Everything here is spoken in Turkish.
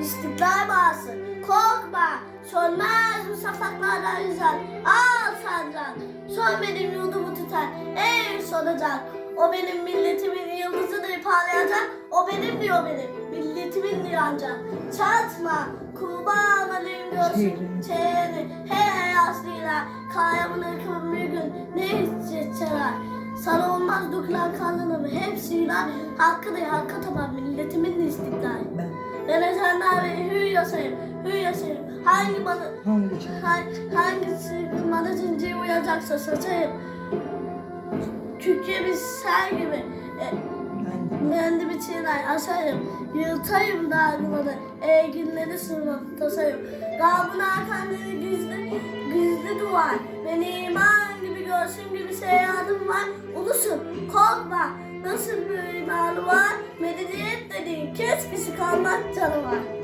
İstiklal bağısı, korkma, sönmez bu safaklardan yüzen, al sancak, son benim yurdumu tutar, ey sonacak. O benim milletimin yıldızıdır parlayacak, o benim diyor benim, milletimin diyor ancak. Çatma, kurban olayım diyorsun, çeyreğini, hey hey aslıyla, kayamın ırkımın bir gün, ne hissedeceğler. Sana olmaz dökülen kanlarımı hepsiyle hakkıdır, hakka tapan milletimin de hür yasayım, hür yasayım. Hangi bana, hangi hangi, hangisi bana zincir uyacaksa saçayım. Türkiye bir ser gibi. E, bir çiğner asarım. Yırtayım dağları, erginleri sırmam tasarım. Gabın arkanları gizli, gizli duvar. Beni iman gibi görsün gibi seyahatim var. Ulusun, korkma. Nasıl bir imanı var? Medeniyet 頑張っゃうわ。